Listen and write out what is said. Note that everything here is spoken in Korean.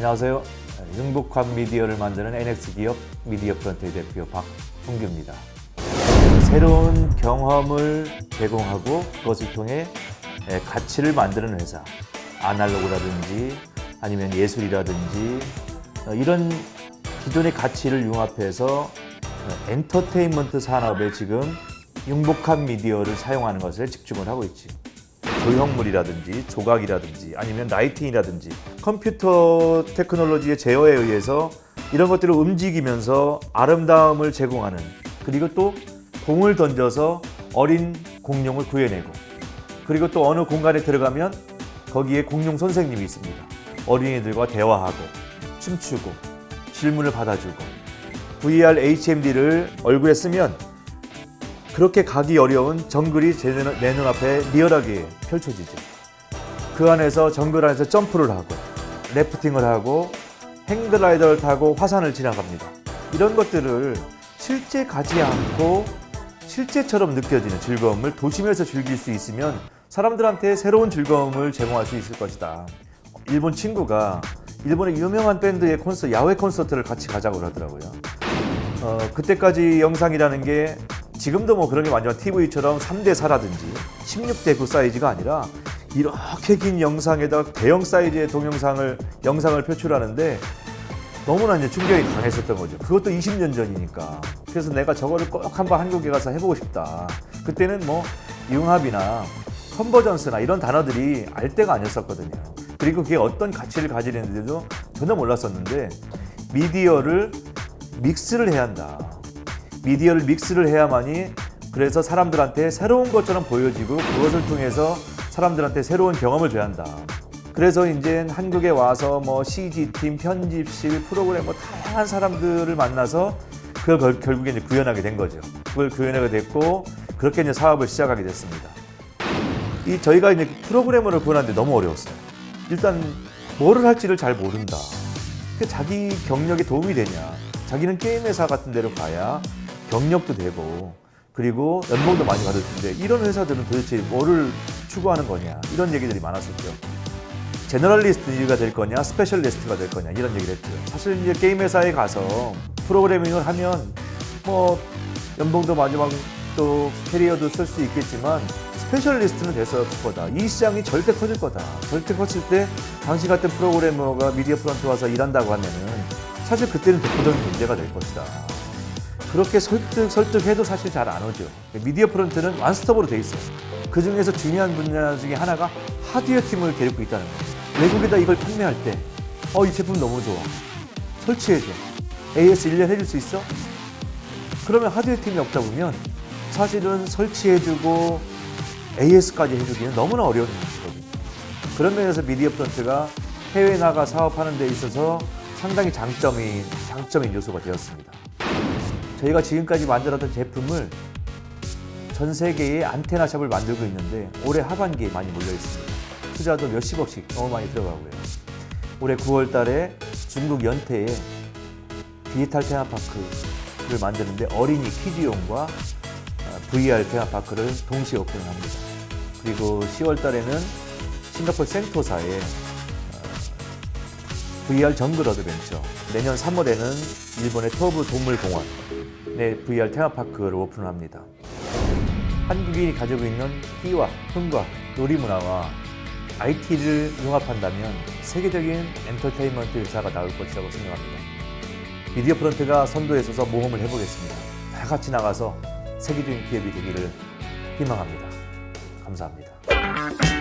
안녕하세요. 행복한 미디어를 만드는 NX 기업 미디어 프런트의 대표 박홍규입니다. 새로운 경험을 제공하고 그것을 통해 에, 가치를 만드는 회사, 아날로그라든지 아니면 예술이라든지 어, 이런 기존의 가치를 융합해서 어, 엔터테인먼트 산업에 지금 융복한 미디어를 사용하는 것에 집중을 하고 있지. 조형물이라든지 조각이라든지 아니면 라이팅이라든지 컴퓨터 테크놀로지의 제어에 의해서 이런 것들을 움직이면서 아름다움을 제공하는 그리고 또 공을 던져서 어린 공룡을 구해내고 그리고 또 어느 공간에 들어가면 거기에 공룡 선생님이 있습니다. 어린이들과 대화하고 춤추고 질문을 받아주고 VR HMD를 얼굴에 쓰면 그렇게 가기 어려운 정글이 제 내 눈앞에 리얼하게 펼쳐지죠. 그 안에서 정글 안에서 점프를 하고 래프팅을 하고 행글라이더를 타고 화산을 지나갑니다. 이런 것들을 실제 가지 않고 실제처럼 느껴지는 즐거움을 도심에서 즐길 수 있으면 사람들한테 새로운 즐거움을 제공할 수 있을 것이다. 일본 친구가 일본의 유명한 밴드의 콘서트, 야외 콘서트를 같이 가자고 그러더라고요. 어, 그때까지 영상이라는 게 지금도 뭐 그런 게 완전 TV처럼 3대 4라든지 16대 9 사이즈가 아니라 이렇게 긴 영상에다 대형 사이즈의 동영상을 영상을 표출하는데 너무나 이제 충격이 강했었던 거죠. 그것도 20년 전이니까. 그래서 내가 저거를 꼭 한번 한국에 가서 해보고 싶다. 그때는 뭐 융합이나 컨버전스나 이런 단어들이 알 때가 아니었었거든요. 그리고 그게 어떤 가치를 가지는지도 전혀 몰랐었는데 미디어를 믹스를 해야 한다. 미디어를 믹스를 해야만이 그래서 사람들한테 새로운 것처럼 보여지고 그것을 통해서 사람들한테 새로운 경험을 줘야 한다. 그래서 이제 한국에 와서 뭐 CG팀, 편집실, 프로그래머 뭐 다양한 사람들을 만나서 그걸 결- 결국에 이제 구현하게 된 거죠. 그걸 구현하게 됐고 그렇게 이제 사업을 시작하게 됐습니다. 이 저희가 이제 프로그래머를 구현하는데 너무 어려웠어요. 일단 뭐를 할지를 잘 모른다. 그 자기 경력에 도움이 되냐? 자기는 게임 회사 같은 데로 가야 경력도 되고 그리고 연봉도 많이 받을 텐데 이런 회사들은 도대체 뭐를 추구하는 거냐? 이런 얘기들이 많았었죠. 제너럴리스트가 될 거냐, 스페셜리스트가 될 거냐 이런 얘기를 했죠. 사실 이제 게임 회사에 가서 프로그래밍을 하면 뭐 연봉도 받고 또 캐리어도 쓸 수 있겠지만 스페셜리스트는 됐을 거다. 이 시장이 절대 커질 거다. 절대 커질 때 당신 같은 프로그래머가 미디어 프런트 와서 일한다고 하면은 사실 그때는 독보적인 존재가 될 것이다. 그렇게 설득, 설득해도 사실 잘 안 오죠. 미디어 프런트는 완스톱으로 돼 있어요. 그 중에서 중요한 분야 중에 하나가 하드웨어 팀을 데리고 있다는 거예요. 외국에다 이걸 판매할 때, 어, 이 제품 너무 좋아. 설치해줘. AS 1년 해줄 수 있어? 그러면 하드웨어 팀이 없다 보면 사실은 설치해주고 AS까지 해주기는 너무나 어려운 일이거든요. 그런 면에서 미디어 프런트가 해외 나가 사업하는 데 있어서 상당히 장점이, 장점인 요소가 되었습니다. 저희가 지금까지 만들었던 제품을 전 세계의 안테나 샵을 만들고 있는데 올해 하반기에 많이 몰려 있습니다. 투자도 몇십억씩 너무 많이 들어가고요. 올해 9월 달에 중국 연태에 디지털 테마파크를 만드는데 어린이 키즈용과 어, VR 테마파크를 동시에 오픈합니다. 그리고 10월 달에는 싱가포르 센토사에 어, VR 정글 어드벤처 내년 3월에는 일본의 토브 동물공원 에 VR 테마파크를 오픈합니다. 한국인이 가지고 있는 끼와 흥과 놀이 문화와 IT를 융합한다면 세계적인 엔터테인먼트 회사가 나올 것이라고 생각합니다. 미디어 프런트가 선도에 서서 모험을 해보겠습니다. 다 같이 나가서 세계적인 기업이 되기를 희망합니다. 감사합니다.